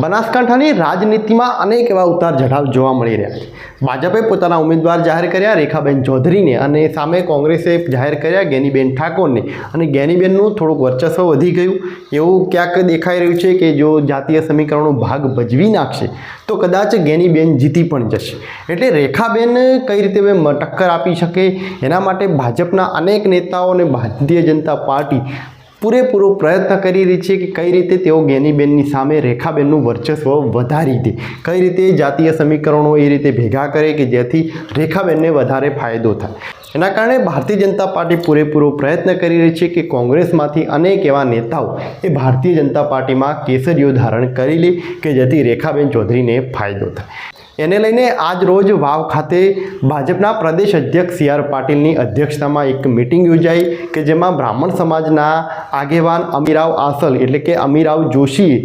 બનાસકાંઠાની રાજનીતિમાં અનેક એવા ઉતાર ચઢાવ જોવા મળી રહ્યા છે. ભાજપે પોતાના ઉમેદવાર જાહેર કર્યા રેખાબેન ચૌધરીને અને સામે કોંગ્રેસે જાહેર કર્યા ગેનીબેન ઠાકોરને. અને ગેનીબેનનું થોડુંક વર્ચસ્વ વધી ગયું. એવું ક્યાંક દેખાઈ રહ્યું છે કે જો જાતીય સમીકરણનો ભાગ ભજવી નાખશે, તો કદાચ ગેનીબેન જીતી પણ જશે. એટલે રેખાબેન કઈ રીતે ટક્કર આપી શકે? એના માટે ભાજપના અનેક નેતાઓ અને ભારતીય જનતા પાર્ટી પૂરેપૂરો પ્રયત્ન કરી રહી છે કે કઈ રીતે તેઓ ગેનીબેનની સામે રેખાબેનનું વર્ચસ્વ વધારી દે. કઈ રીતે જાતીય સમીકરણો એ રીતે ભેગા કરે કે જેથી રેખાબેનને વધારે ફાયદો થાય. એના કારણે ભારતીય જનતા પાર્ટી પૂરેપૂરો પ્રયત્ન કરી રહી છે કે કોંગ્રેસમાંથી અનેક એવા નેતાઓ એ ભારતીય જનતા પાર્ટીમાં કેસરીઓ ધારણ કરી લે કે જેથી રેખાબેન ચૌધરીને ફાયદો થાય. એને લઈને આજ રોજ વાવ ખાતે ભાજપના પ્રદેશ અધ્યક્ષ સી આર પાટીલની અધ્યક્ષતામાં એક મિટિંગ યોજાઈ કે જેમાં બ્રાહ્મણ સમાજના આગેવાન અમીરાવ આસલ એટલે કે અમીરાવ જોશીએ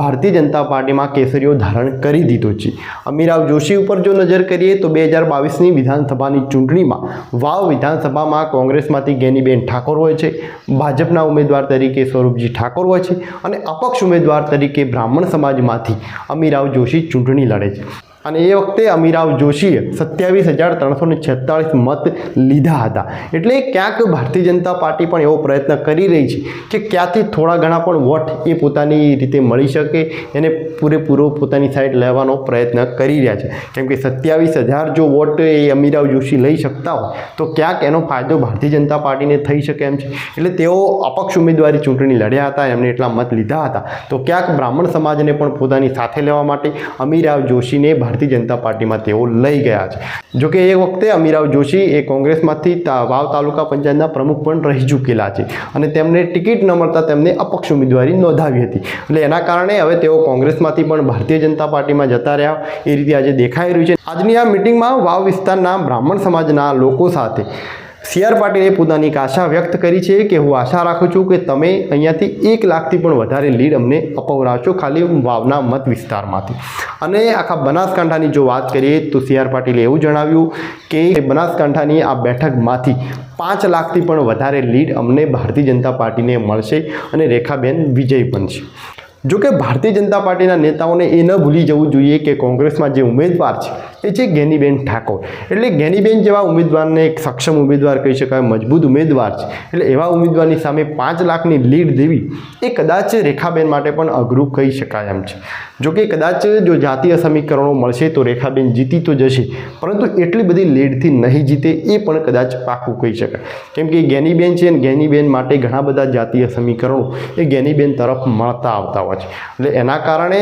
ભારતીય જનતા પાર્ટીમાં કેસરીઓ ધારણ કરી દીધો છે. અમીરાવ જોશી ઉપર જો નજર કરીએ તો બે હજાર બાવીસની વિધાનસભાની ચૂંટણીમાં વાવ વિધાનસભામાં કોંગ્રેસમાંથી ગેનીબેન ઠાકોર હોય છે, ભાજપના ઉમેદવાર તરીકે સ્વરૂપજી ઠાકોર હોય છે અને અપક્ષ ઉમેદવાર તરીકે બ્રાહ્મણ સમાજમાંથી અમીરાવ જોશી ચૂંટણી લડે છે. અને એ વખતે અમીરાવ જોશીએ સત્યાવીસ હજાર ત્રણસો ને છેતાળીસ મત લીધા હતા. એટલે ક્યાંક ભારતીય જનતા પાર્ટી પણ એવો પ્રયત્ન કરી રહી છે કે ક્યાંથી થોડા ઘણા પણ વોટ એ પોતાની રીતે મળી શકે એને પૂરેપૂરો પોતાની સાઈડ લેવાનો પ્રયત્ન કરી રહ્યા છે. કેમ કે સત્યાવીસ હજાર જો વોટ એ અમીરાવ જોશી લઈ શકતા હોય, તો ક્યાંક એનો ફાયદો ભારતીય જનતા પાર્ટીને થઈ શકે એમ છે. એટલે તેઓ અપક્ષ ઉમેદવારી ચૂંટણી લડ્યા હતા, એમને એટલા મત લીધા હતા. તો ક્યાંક બ્રાહ્મણ સમાજને પણ પોતાની સાથે લેવા માટે અમીરાવ જોશીને ભારતીય જનતા પાર્ટીમાં તેઓ લઈ ગયા છે. જોકે એ વખતે અમીરાવ જોશી એ કોંગ્રેસમાંથી વાવ તાલુકા પંચાયતના પ્રમુખ પણ રહી ચૂકેલા છે અને તેમને ટિકિટ ન મળતા તેમને અપક્ષ ઉમેદવારી નોંધાવી હતી. એટલે એના કારણે હવે તેઓ કોંગ્રેસમાંથી પણ ભારતીય જનતા પાર્ટીમાં જતા રહ્યા. એ રીતે આજે દેખાઈ રહ્યું છે. આજની આ મિટિંગમાં વાવ વિસ્તારના બ્રાહ્મણ સમાજના લોકો સાથે સી આર પાટીલે પોતાની એક આશા વ્યક્ત કરી છે કે હું આશા રાખું છું કે તમે અહીંયાથી એક લાખથી પણ વધારે લીડ અમને અપવરાશો ખાલી વાવના મત વિસ્તારમાંથી. અને આખા બનાસકાંઠાની જો વાત કરીએ તો સી આર પાટીલે એવું જણાવ્યું કે બનાસકાંઠાની આ બેઠકમાંથી પાંચ લાખથી પણ વધારે લીડ અમને ભારતીય જનતા પાર્ટીને મળશે અને રેખાબેન વિજય બનશે. જો કે ભારતીય જનતા પાર્ટીના નેતાઓને એ ન ભૂલી જવું જોઈએ કે કોંગ્રેસમાં જે ઉમેદવાર છે, એ છે ગેનીબેન ઠાકોર. એટલે ગેનીબેન જેવા ઉમેદવારને એક સક્ષમ ઉમેદવાર કહી શકાય, મજબૂત ઉમેદવાર છે. એટલે એવા ઉમેદવારની સામે પાંચ લાખની લીડ દેવી એ કદાચ રેખાબેન માટે પણ અઘરું કહી શકાય એમ છે. જો કે કદાચ જો જાતીય સમીકરણો મળશે તો રેખાબેન જીતી તો જશે. પરંતુ એટલી બધી લીડથી નહીં જીતે એ પણ કદાચ પાકું કહી શકાય. કેમ કે ગેનીબેન છે અને ગેનીબેન માટે ઘણા બધા જાતીય સમીકરણો એ ગેનીબેન તરફ મળતા આવતા હોય છે. એટલે એના કારણે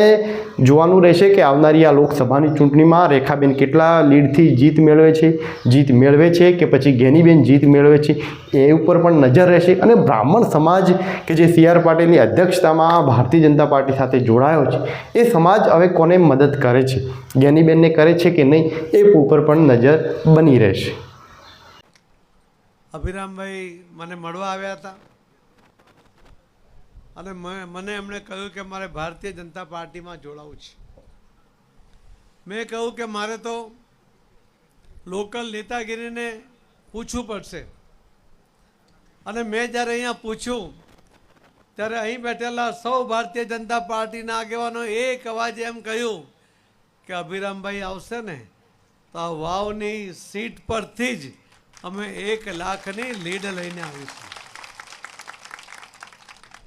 જોવાનું રહેશે કે આવનારી આ લોકસભાની ચૂંટણીમાં રેખાબેન કેટલા લીડથી જીત મેળવે છે? જીત મેળવે છે કે પછી ગેનીબેન જીત મેળવે છે? એ ઉપર પણ નજર રહેશે. અને બ્રાહ્મણ સમાજ કે જે સી આર પાટીલની અધ્યક્ષતામાં ભારતીય જનતા પાર્ટી સાથે જોડાયો છે, એ સમાજ હવે કોને મદદ કરે છે? જ્ઞાનીબેનને કરે છે કે નહીં, એ ઉપર પણ નજર બની રહેશે. અભિરામભાઈ મને મળવા આવ્યા હતા. અને મને એમણે કહ્યું કે મારે ભારતીય જનતા પાર્ટીમાં જોડાવું છે. મેં કહ્યું કે મારે તો લોકલ નેતાગીરીને પૂછવું પડશે. અને મેં જ્યારે અહીંયા પૂછ્યું ત્યારે અહીં બેઠેલા સૌ ભારતીય જનતા પાર્ટીના આગેવાનો એક અવાજે એમ કહ્યું કે અભિરામભાઈ આવશે ને, તો આ વાવની સીટ પરથી જ અમે એક લાખની લીડ લઈને આવીશું.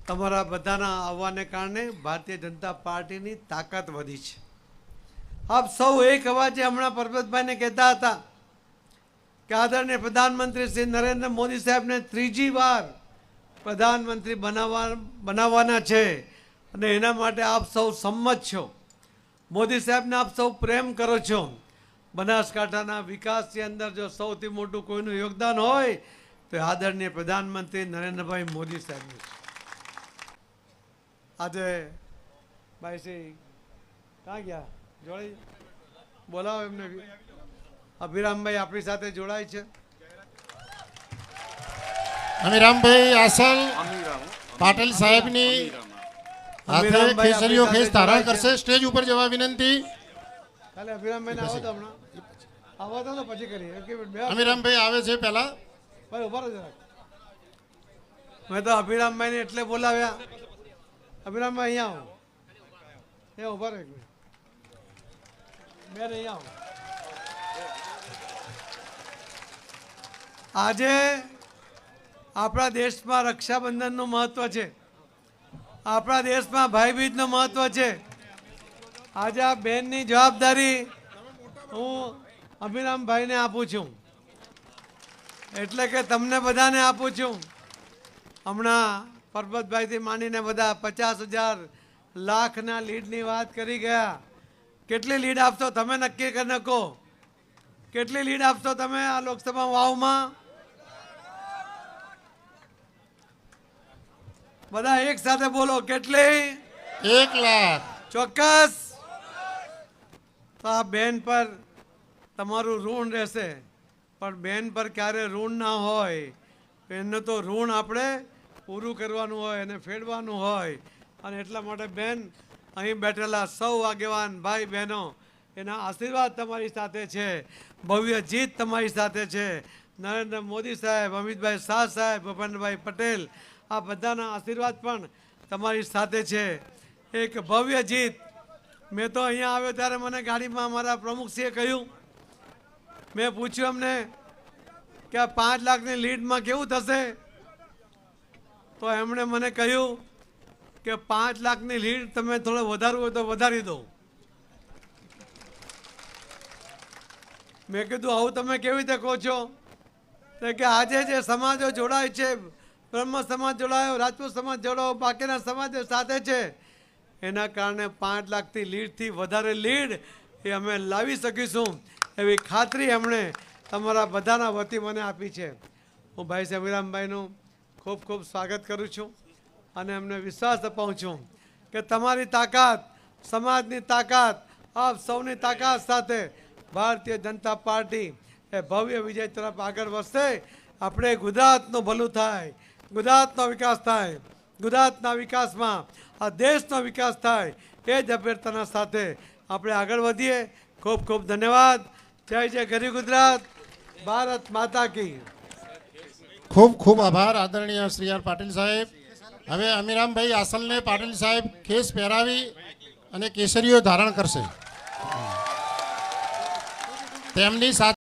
તમારા બધાના આવવાને કારણે ભારતીય જનતા પાર્ટીની તાકાત વધી છે. આપ સૌ એક અવાજે હમણાં પરબતભાઈને કહેતા હતા કે આદરણીય પ્રધાનમંત્રી શ્રી નરેન્દ્ર મોદી સાહેબને ત્રીજી વાર પ્રધાનમંત્રી બનાવવા બનાવવાના છે. અને એના માટે આપ સૌ સંમત છો. મોદી સાહેબને આપ સૌ પ્રેમ કરો છો. બનાસકાંઠાના વિકાસની અંદર જો સૌથી મોટું કોઈનું યોગદાન હોય, તો આદરણીય પ્રધાનમંત્રી નરેન્દ્રભાઈ મોદી સાહેબનું આજે ભાઈ શ્રી, ક્યાં ગયા? જોડાઈ? બોલાવો એમને. અભિરામભાઈ આપણી સાથે જોડાય છે. અમે રામભાઈ આસલ પાટીલ સાહેબની હાથે ખેસરીઓ ખેસ ધારણ કરશે. સ્ટેજ ઉપર જવા વિનંતી. ખાલી અભિરામભાઈને આવો તો હમણાં. આવો તો પછી કરીએ. એક મિનિટ બે અમીરામભાઈ આવે છે પહેલા. ભાઈ ઊભા રહો જરાક. મેં તો અભિરામભાઈને એટલે બોલાવ્યા. અભિરામભાઈ અહીંયા આવો. એ ઊભા રહો બેન અહીંયા આવો. આજે આપણા દેશમાં રક્ષાબંધનનું મહત્ત્વ છે. આપણા દેશમાં ભાઈબીજનું મહત્ત્વ છે. આજે આ બેનની જવાબદારી હું અભિરામભાઈને આપું છું. એટલે કે તમને બધાને આપું છું. હમણાં પરબતભાઈથી માંડીને બધા પચાસ હજાર લાખના લીડની વાત કરી ગયા. કેટલી લીડ આપશો તમે નક્કી કરી નાખો. કેટલી લીડ આપશો તમે આ લોકસભા વાવમાં? બધા એક સાથે બોલો કેટલી? એક લાખ. ચોક્કસ. તો આ બેન પર તમારું ઋણ રહેશે. પણ બેન પર ક્યારે ઋણ ના હોય એનું તો ઋણ આપણે પૂરું કરવાનું હોય એને ફેડવાનું હોય. અને એટલા માટે બેન અહીં બેઠેલા સૌ આગેવાન ભાઈ બહેનો એના આશીર્વાદ તમારી સાથે છે ભવ્ય જીત તમારી સાથે છે. નરેન્દ્ર મોદી સાહેબ, અમિતભાઈ શાહ સાહેબ, ભૂપેન્દ્રભાઈ પટેલ, આ બધાના આશીર્વાદ પણ તમારી સાથે છે. એક ભવ્ય જીત. મેં તો અહીંયા આવ્યો ત્યારે મને ગાડીમાં મારા પ્રમુખશ્રીએ કહ્યું. મેં પૂછ્યું અમને કે આ પાંચ લાખની લીડમાં કેવું થશે? તો એમણે મને કહ્યું કે પાંચ લાખની લીડ તમે થોડો વધારવું હોય તો વધારી દો. મેં કીધું, આવું તમે કેવી રીતે કહો છો? કે આજે જે સમાજો જોડાય છે, બ્રહ્મ સમાજ જોડાયો, રાજપૂત સમાજ જોડાયો, બાકીના સમાજો સાથે છે, એના કારણે પાંચ લાખથી લીડથી વધારે લીડ એ અમે લાવી શકીશું. એવી ખાતરી એમણે તમારા બધાના વતી મને આપી છે. હું ભાઈ સમીરામભાઈનું ખૂબ ખૂબ સ્વાગત કરું છું અને એમને વિશ્વાસ અપાવું છું કે તમારી તાકાત, સમાજની તાકાત, આપ સૌની તાકાત સાથે ભારતીય જનતા પાર્ટી એ ભવ્ય વિજય તરફ આગળ વધશે. આપણે ગુજરાતનું ભલું થાય, ગુજરાતનો વિકાસ થાય, ગુજરાતના વિકાસમાં, આ દેશનો વિકાસ થાય, એ જ અભ્યર્થના સાથે આપણે આગળ વધીએ. ખૂબ ખૂબ ધન્યવાદ. જય જય ગરી ગુજરાત. ભારત માતા કી. ખૂબ ખૂબ આભાર, આદરણીય શ્રી આર પાટીલ સાહેબ. હવે અમીરામભાઈ આસલને પાટીલ સાહેબ કેસ પહેરાવી અને કેસરીઓ ધારણ કરશે. તેમની સાથે